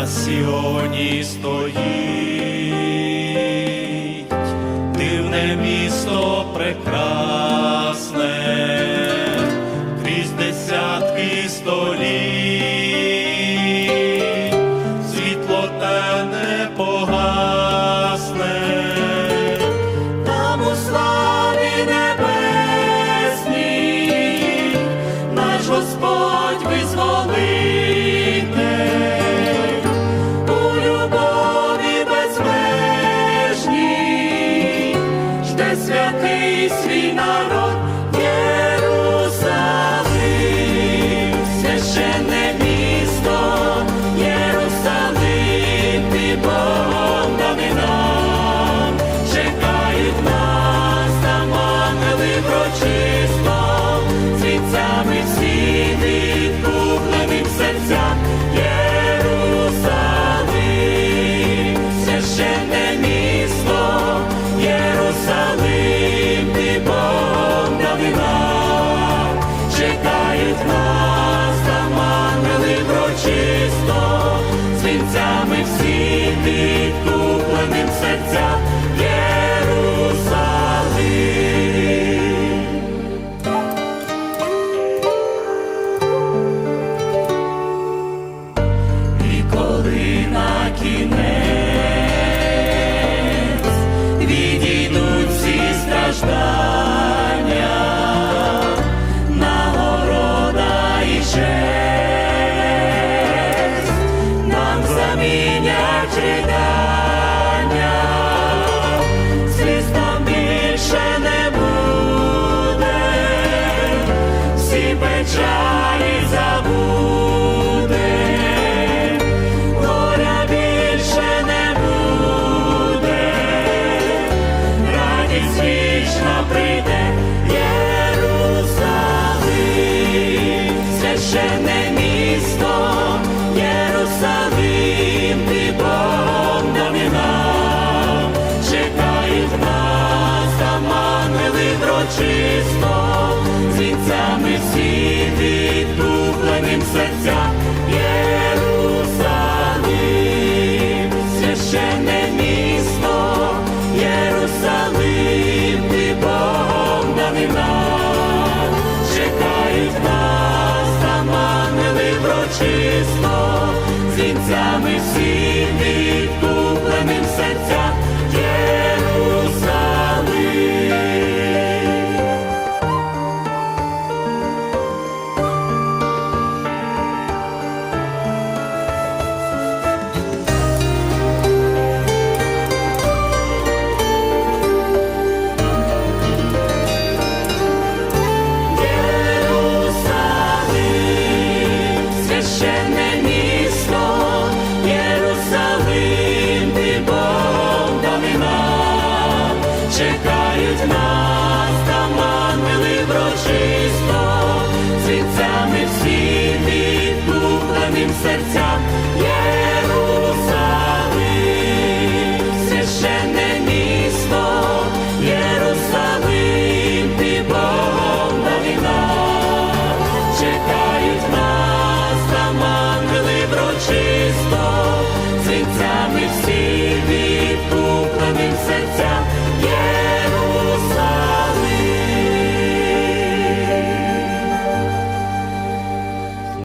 на сіоні стоїть, дивне місто прекрасне крізь десятки століть. святий свій народ, Єрусалим, священне. коли на кінець відійдуть всі страждання, нагорода і честь нам замінять. чисто, з вінцями. Ми всі, відпухленим серцям.